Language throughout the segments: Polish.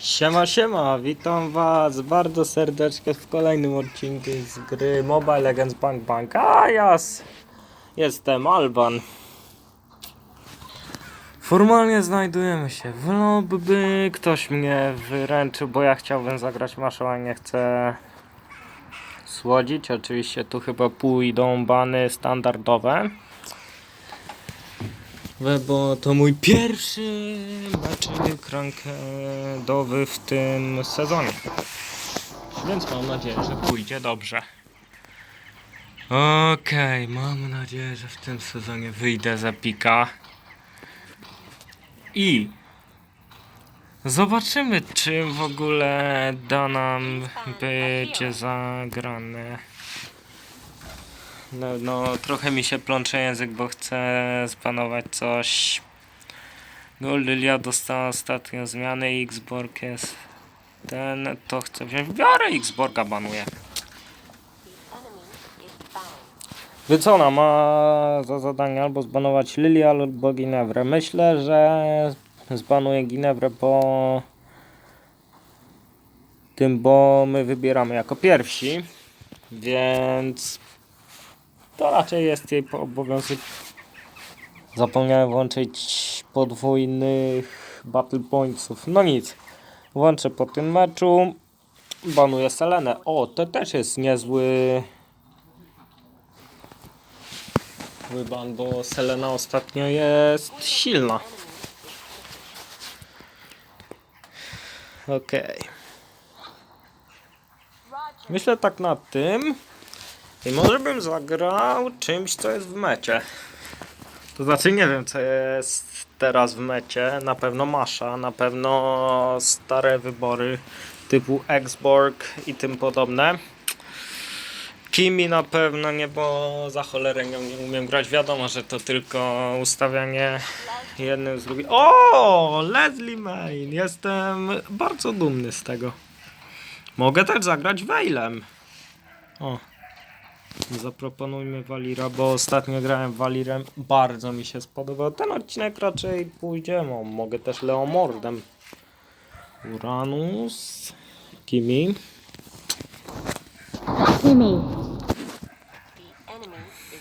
Siema, siema, witam was bardzo serdecznie w kolejnym odcinku z gry Mobile Legends Bank Bank. A jas, jestem Alban. Formalnie znajdujemy się w lobby, ktoś mnie wyręczył, bo ja chciałbym zagrać maszą, a nie chcę słodzić. Oczywiście tu chyba pójdą bany standardowe. Bo to mój pierwszy mecz rankedowy w tym sezonie. Więc mam nadzieję, że pójdzie dobrze. Okej, mam nadzieję, że w tym sezonie wyjdę z Epika. I zobaczymy, czy w ogóle da nam być zagrane. No, no, trochę mi się plącze język, bo chcę spanować coś. Goldylia dostała ostatnio zmiany Xborg jest ten, to chcę wziąć. Biorę Xborga, banuję. Więc ona ma za zadanie albo zbanować Lilię, albo Ginewrę. Myślę, że zbanuję Ginewrę po tym, bo my wybieramy jako pierwsi. Więc to raczej jest jej obowiązek. Zapomniałem włączyć podwójnych battle pointsów. No nic. Włączę po tym meczu. Banuję Selenę. O, to też jest niezły zły ban, bo Selena ostatnio jest silna. Okej. Myślę tak nad tym. I może bym zagrał czymś, co jest w mecie. To znaczy nie wiem, co jest teraz w mecie. Na pewno Masza, na pewno stare wybory typu Xborg i tym podobne. Kimi na pewno nie, bo za cholerę nie umiem grać. Wiadomo, że to tylko ustawianie jednym z drugim. O, Leslie Main! Jestem bardzo dumny z tego. Mogę też zagrać Veilem. O. Zaproponujmy Walira, bo ostatnio grałem Walirem. Bardzo mi się spodobał. Ten odcinek raczej pójdzie. No, mogę też Leomordem. Uranus. Kimi. Timmy.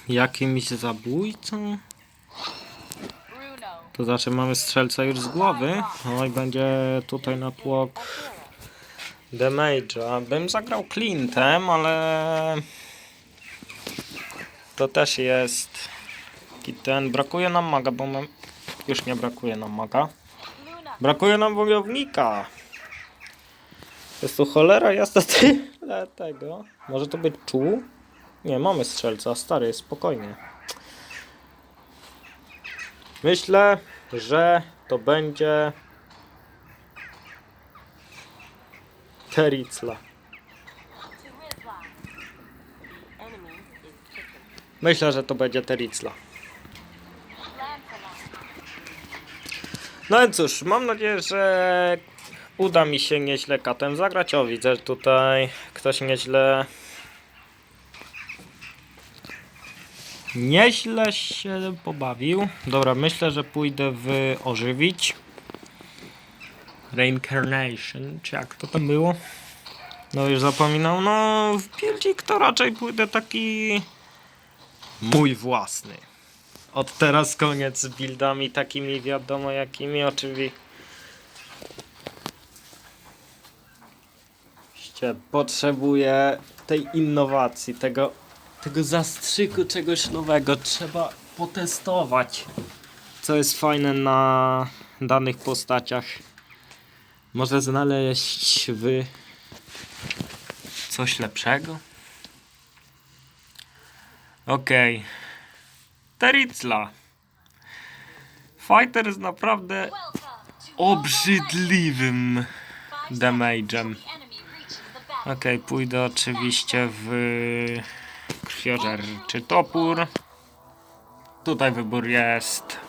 Jakimś zabójcą? To znaczy mamy strzelca już z głowy. Oj, będzie tutaj na tłok damage'a. Bym zagrał Clintem, ale to też jest ten. Brakuje nam maga, bo mam... już nie brakuje nam maga. Brakuje nam wojownika. Jest tu cholera jasna tyle tego. Może to być czuł? Nie, mamy strzelca, stary, spokojnie. Myślę, że to będzie Tericla. Myślę, że to będzie Tericla. No i cóż, mam nadzieję, że uda mi się nieźle katem zagrać. O, widzę, że tutaj ktoś nieźle. Nieźle się pobawił. Dobra, myślę, że pójdę w ożywić. Reincarnation, czy jak to tam było? No już zapominał. No, w Pielcik to raczej pójdę taki mój własny. Od teraz koniec z buildami takimi wiadomo jakimi oczywiście potrzebuję tej innowacji, tego, tego zastrzyku czegoś nowego. Trzeba potestować, co jest fajne na danych postaciach. Może znaleźć w coś lepszego? Okej. Tericla. Fighter jest naprawdę obrzydliwym damage'em. Okej, pójdę oczywiście w krwiożerczy topór. Tutaj wybór jest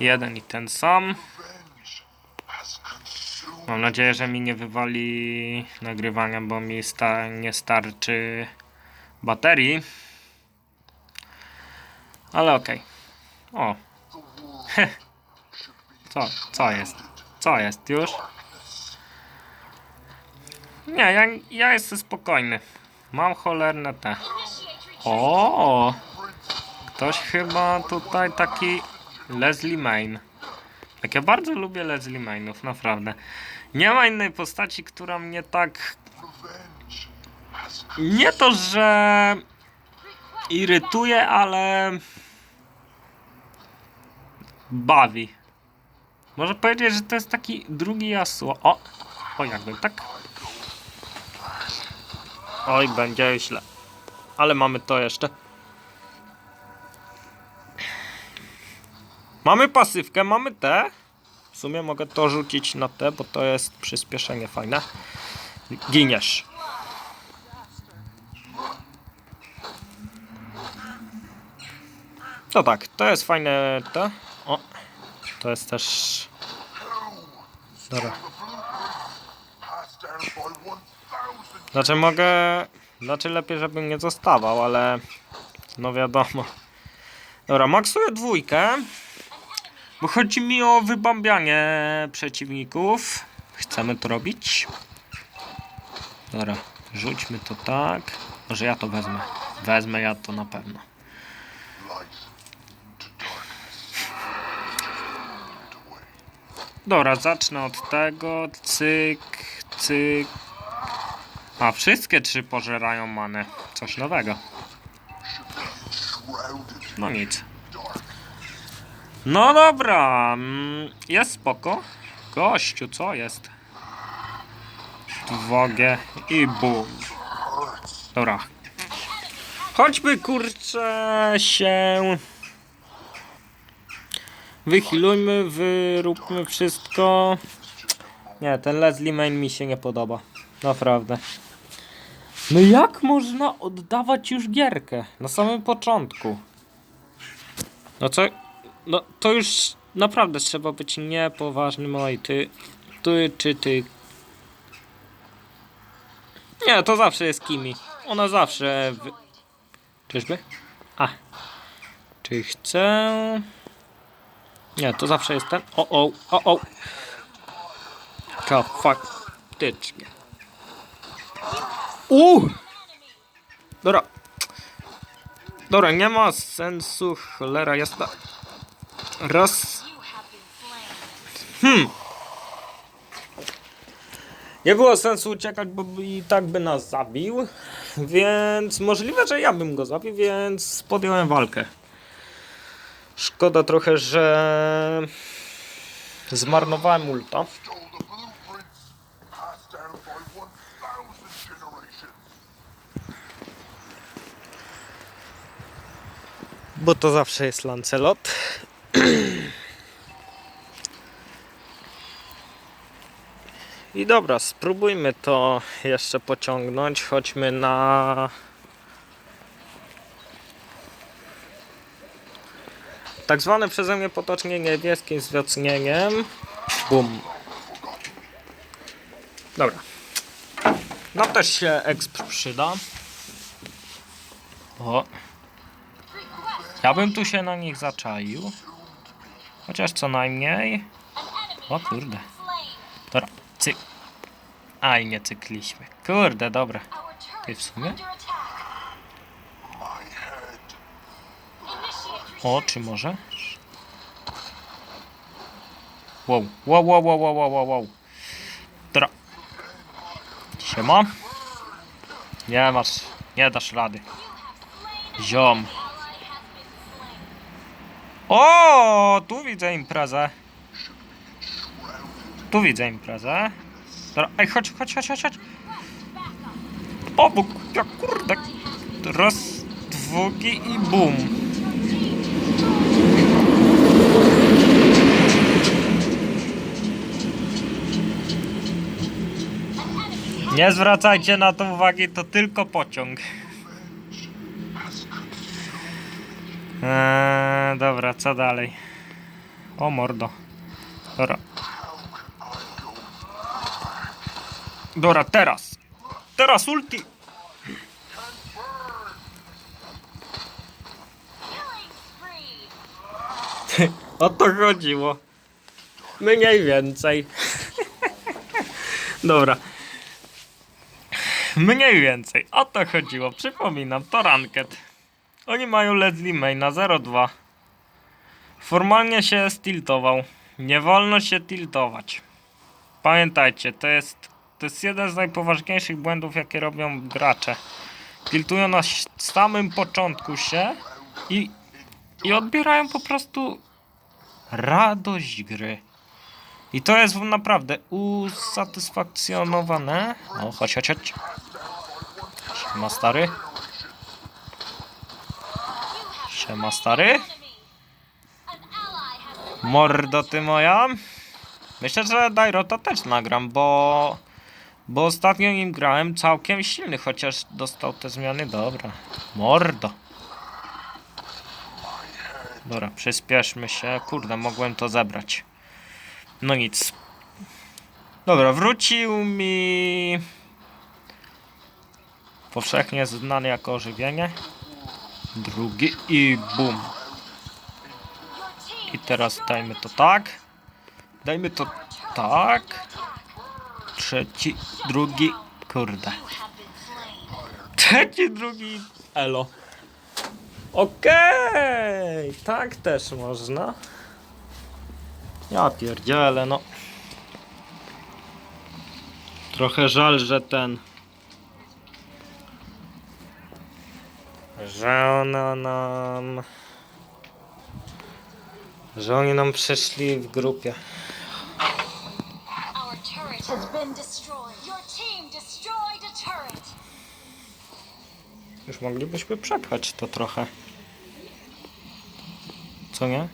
jeden i ten sam. Mam nadzieję, że mi nie wywali nagrywania, bo mi sta nie starczy baterii. Ale okej. O. Co? Co jest? Co jest już? Nie, ja, ja jestem spokojny. Mam cholerne te. O, ktoś chyba tutaj taki Leslie Main. Jak ja bardzo lubię Leslie Mainów, naprawdę. Nie ma innej postaci, która mnie tak. Nie to, że irytuje, ale bawi. Może powiedzieć, że to jest taki drugi Yasuo. O, o jakby tak. Oj, będzie źle. Ale mamy to jeszcze. Mamy pasywkę, mamy te. W sumie mogę to rzucić na te, bo to jest przyspieszenie fajne. Giniesz. To tak, to jest fajne to. O, to jest też... Dobra. Passed down by 1,000 Znaczy mogę... Znaczy lepiej, żebym nie zostawał, ale... No wiadomo. Dobra, maksuję dwójkę. Bo chodzi mi o wybambianie przeciwników. Chcemy to robić. Dobra, rzućmy to tak. Może ja to wezmę. Wezmę ja to na pewno. light to darkness. To away. Dobra, zacznę od tego. Cyk, cyk. A, wszystkie trzy pożerają manę. Coś nowego. No nic. No dobra, mm, jest spoko. Gościu, co jest? 2G i bum. Dobra. Chodźmy kurczę się. Wychilujmy, wyróbmy wszystko. Nie, ten Leslie Main mi się nie podoba. Naprawdę. No jak można oddawać już gierkę? Na samym początku. No co? No to już naprawdę trzeba być niepoważnym. Oj, ty, ty czy ty. Nie, to zawsze jest Kimi. Ona zawsze. Wy... Czyżby? A. Czy chcę. Nie, to zawsze jest ten. O, o, o, o. To faktycznie. Uuu! Dobra. Dobra, nie ma sensu, cholera jasna. Raz. Hmm. Nie było sensu uciekać, bo i tak by nas zabił. Więc możliwe, że ja bym go zabił, więc podjąłem walkę. Szkoda trochę, że zmarnowałem ulta. Stole the blueprints. Passed down by 1,000 generations. Bo to zawsze jest Lancelot. I dobra, spróbujmy to jeszcze pociągnąć. Chodźmy na. Tak zwane przeze mnie potocznie niebieskim wzmocnieniem. Bum. Dobra. No też się exp przyda. O. Ja bym tu się na nich zaczaił. Chociaż co najmniej. O kurde. Dobra, cyk. Aj, nie cykliśmy. Kurde, dobra. Ty w sumie? O, czy może? Wow, wow, wow, wow, wow, wow, wow. Dobra. Siema. Nie masz, nie dasz rady. Ziom. O, tu widzę imprezę. Tu widzę imprezę. Dobra, ej, chodź, chodź, chodź, chodź, chodź. O, bo ja kurde. Raz, dwugi i bum. Nie zwracajcie na to uwagi, to tylko pociąg. Eee, dobra, co dalej? O mordo. Dobra. Dobra, teraz. Teraz ulti. O to chodziło. Mniej więcej. Dobra. Mniej więcej. O to chodziło. Przypominam, to ranket. Oni mają Leslie May na 0,2. Formalnie się stiltował. Nie wolno się tiltować. Pamiętajcie, to jest, to jest jeden z najpoważniejszych błędów, jakie robią gracze. Tiltują na samym początku się i, i odbierają po prostu radość gry. I to jest naprawdę usatysfakcjonowane. O, chodź, chodź, chodź. Siema stary. Siema stary. Mordo ty moja. Myślę, że Dairota też nagram, bo... Bo ostatnio nim grałem całkiem silny, chociaż dostał te zmiany. Dobra. Mordo. Dobra, przyspieszmy się. Kurde, mogłem to zebrać. No nic. Dobra, wrócił mi... Powszechnie znany jako ożywienie. Drugi i bum. I teraz dajmy to tak. Dajmy to tak. Trzeci, drugi. Kurde. Trzeci, drugi. Elo. Okej, tak też można. Ja pierdzielę, no. Trochę żal, że ten. Że ona nam. Że oni nam przyszli w grupie. Już moglibyśmy przepchać to trochę. Co nie?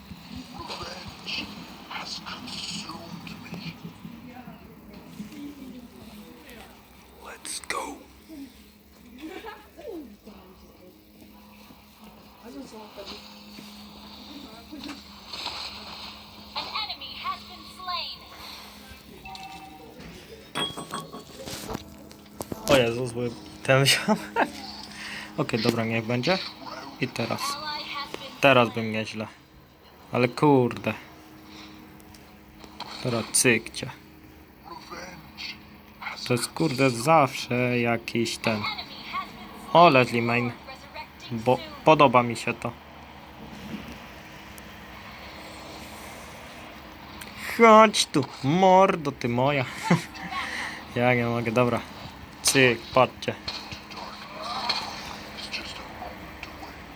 Ten wziąłem. Okej, dobra, niech będzie. I teraz. Teraz bym nieźle. Ale kurde. Teraz cykcie. To jest kurde zawsze jakiś ten. O, Leslie Main. Bo podoba mi się to. Chodź tu, mordo ty moja. ja nie mogę, dobra. Cyk, patrzcie.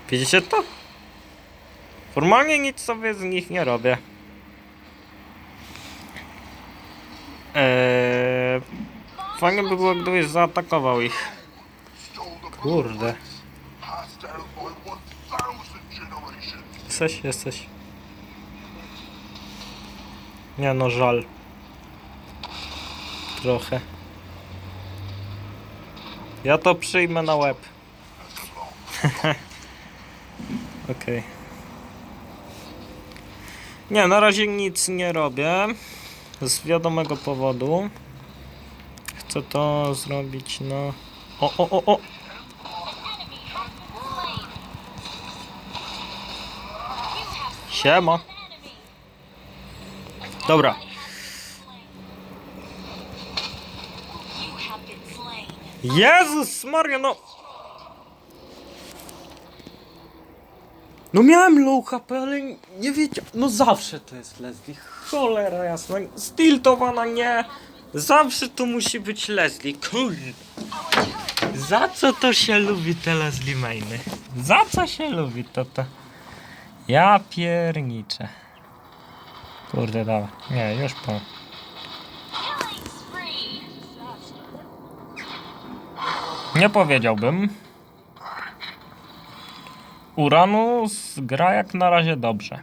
Widzicie to? Formalnie nic sobie z nich nie robię. Eee, fajnie by było, gdybyś zaatakował ich. Kurde. passed down by 1,000 generations. Jesteś, jesteś. Nie no, żal. Trochę. Ja to przyjmę na łeb. Okej. Nie, na razie nic nie robię. Z wiadomego powodu. Chcę to zrobić na... O, o, o, o! Siema. Dobra. Jezus Maria, no! No miałem low HP, ale nie wiedziałem. No zawsze to jest Leslie. Cholera jasna. Stiltowana nie. Zawsze to musi być Leslie. Za co to się lubi te Leslie mainy? Za co się lubi to to? Ja pierniczę. Kurde, dobra. Nie, już po. Nie powiedziałbym. Uranus gra jak na razie dobrze.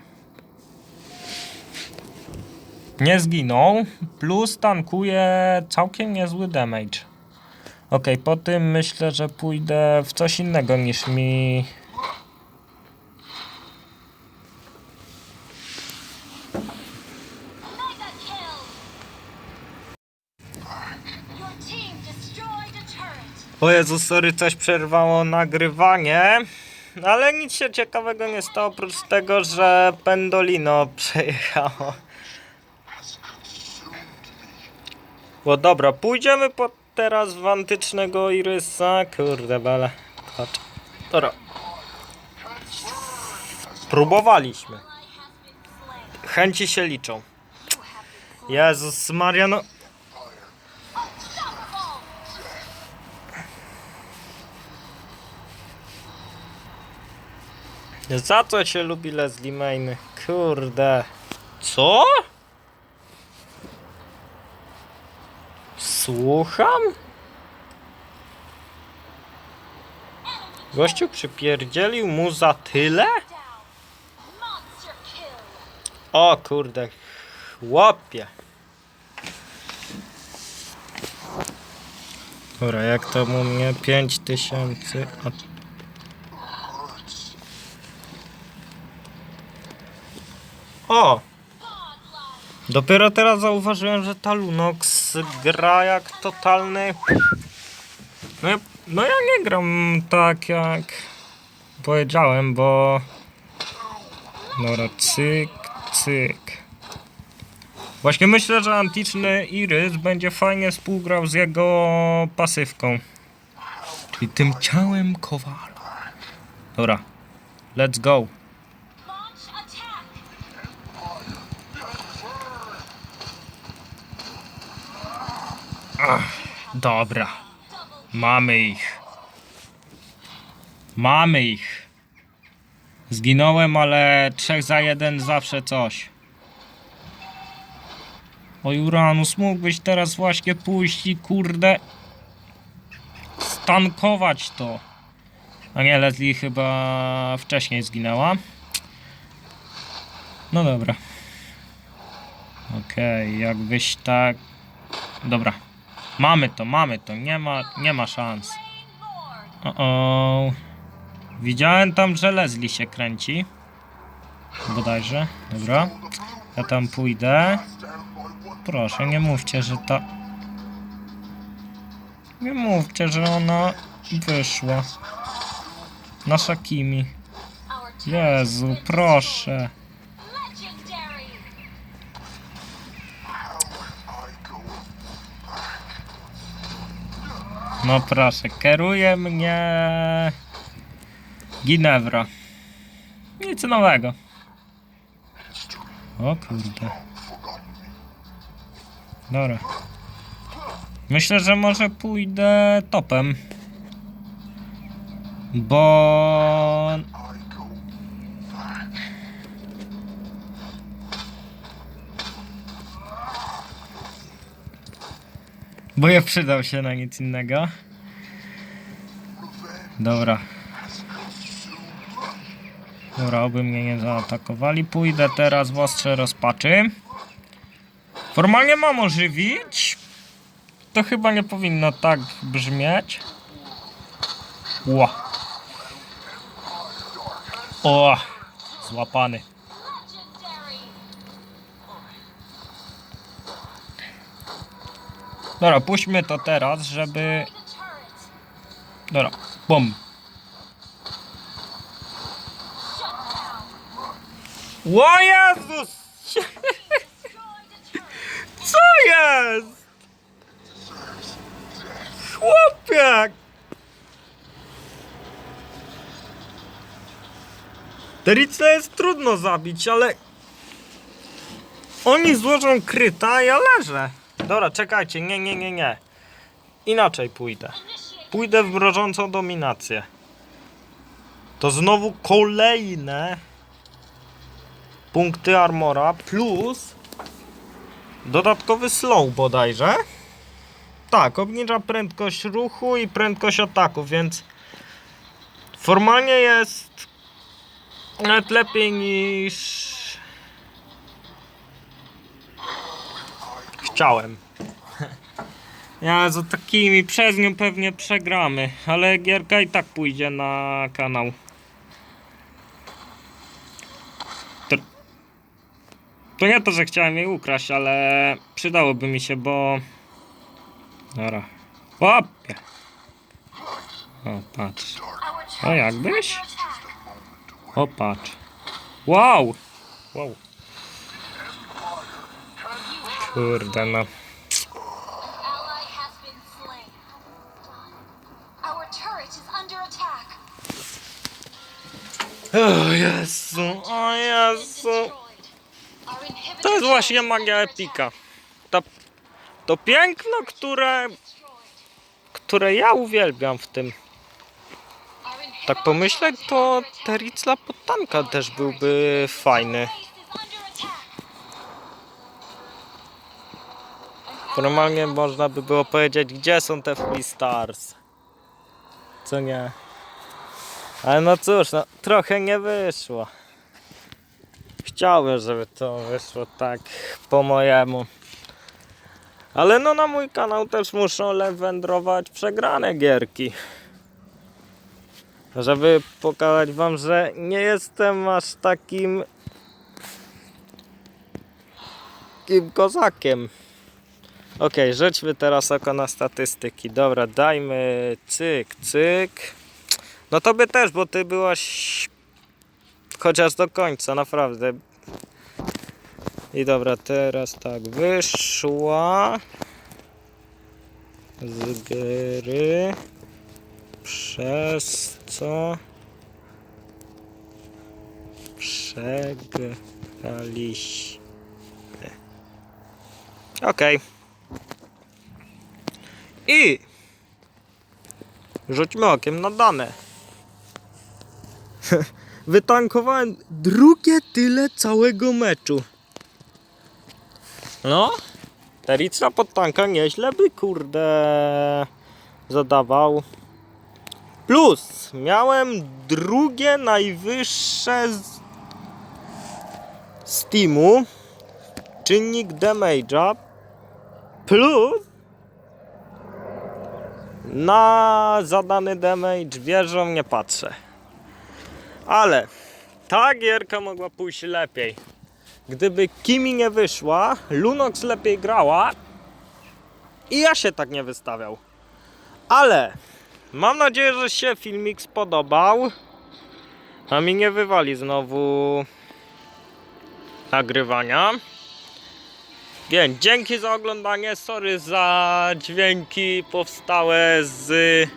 Nie zginął, plus tankuje całkiem niezły damage. Ok, po tym myślę, że pójdę w coś innego niż mi. O Jezu, sorry, coś przerwało nagrywanie. Ale nic się ciekawego nie stało, oprócz tego, że Pendolino przejechało. Bo dobra, pójdziemy po teraz w antycznego Irysa? Kurde bele. Patrz. Dobra. Próbowaliśmy. Chęci się liczą. Jezus Maria, Za co się lubi Leslie Main? Kurde. Co? Słucham? Gościu przypierdzielił mu za tyle? O kurde. Chłopie. Dobra, jak to u mnie? 5000. A... O! Dopiero teraz zauważyłem, że ta Lunox gra jak totalny. No ja, no ja nie gram tak jak powiedziałem, bo. Dobra, cyk, cyk. Właśnie myślę, że antyczny Irys będzie fajnie współgrał z jego pasywką. Czyli tym ciałem kowala. Dobra, let's go. Dobra. Double. Mamy ich. Mamy ich. Zginąłem, ale trzech za jeden zawsze coś. O Uranus, mógłbyś teraz właśnie pójść i kurde stankować to. A nie, Leslie chyba wcześniej zginęła. No dobra. Okej, jakbyś tak... Dobra. Mamy to, mamy to, nie ma, nie ma szans. O, o. Widziałem tam, że Leslie się kręci. Bodajże. Dobra. Ja tam pójdę. Proszę, nie mówcie, że ta... Nie mówcie, że ona wyszła. Nasza Kimi. Jezu, proszę. Legendary. I go No proszę, kieruje mnie... Ginevra. Nic nowego. O kurde. Dobra. Myślę, że może pójdę topem. Bo... I go Bo ja przydał się na nic innego. Dobra. Dobra, oby mnie nie zaatakowali. Pójdę teraz w ostrze rozpaczy. Formalnie mam ożywić. To chyba nie powinno tak brzmieć. Ła. O, złapany. Dobra, puśćmy to teraz, żeby... Dobra, bum. O Jezus! Co jest? Chłopiak! Terica jest trudno zabić, ale... Oni złożą kryta, a ja leżę. Dobra, czekajcie, nie, nie, nie, nie. Inaczej pójdę. Pójdę w mrożącą dominację. To znowu kolejne punkty armora plus dodatkowy slow bodajże. Tak, obniża prędkość ruchu i prędkość ataku, więc formalnie jest nawet lepiej niż chciałem. Ja za takimi przez nią pewnie przegramy, ale gierka i tak pójdzie na kanał. To, to nie to, że chciałem jej ukraść, ale przydałoby mi się, bo... Dobra. Łapie. O, patrz. O, jakbyś? O, patrz. Wow! Wow. Kurde no. O Jezu, o Jezu. To jest właśnie magia epika. To, to piękno, które, które ja uwielbiam w tym. Tak pomyślę, to Tericla pod tanka też byłby fajny. Normalnie można by było powiedzieć, gdzie są te Free Stars. Co nie? Ale no cóż, no, trochę nie wyszło. Chciałbym, żeby to wyszło tak po mojemu. Ale no na mój kanał też muszą wędrować przegrane gierki. Żeby pokazać wam, że nie jestem aż takim... takim kozakiem. Okej, rzućmy teraz oko na statystyki. Dobra, dajmy cyk, cyk. No to by też, bo ty byłaś chociaż do końca, naprawdę. I dobra, teraz tak, wyszła z gry przez co przegraliśmy. Okej. I rzućmy okiem na dane. Wytankowałem drugie tyle całego meczu. No, Terica pod tanka nieźle by kurde zadawał. Plus, miałem drugie najwyższe z Steamu czynnik damage'a plus na zadany damage wieżą nie patrzę. Ale ta gierka mogła pójść lepiej. Gdyby Kimi nie wyszła, Lunox lepiej grała i ja się tak nie wystawiał. Ale mam nadzieję, że się filmik spodobał. A mi nie wywali znowu nagrywania. Więc dzięki za oglądanie. Sorry za dźwięki powstałe z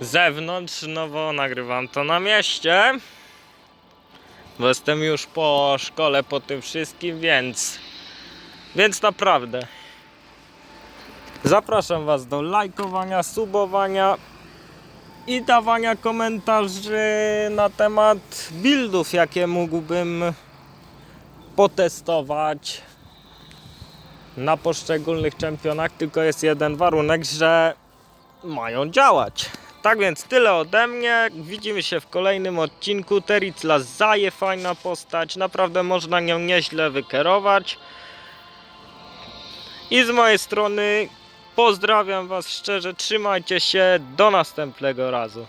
zewnątrz, no bo nagrywam to na mieście. Bo jestem już po szkole, po tym wszystkim, więc więc naprawdę zapraszam Was do lajkowania, subowania i dawania komentarzy na temat buildów, jakie mógłbym potestować na poszczególnych czempionach, tylko jest jeden warunek, że mają działać. Tak więc tyle ode mnie. Widzimy się w kolejnym odcinku. Tericla zaje fajna postać. Naprawdę można nią nieźle wykierować. I z mojej strony pozdrawiam Was szczerze. Trzymajcie się. Do następnego razu.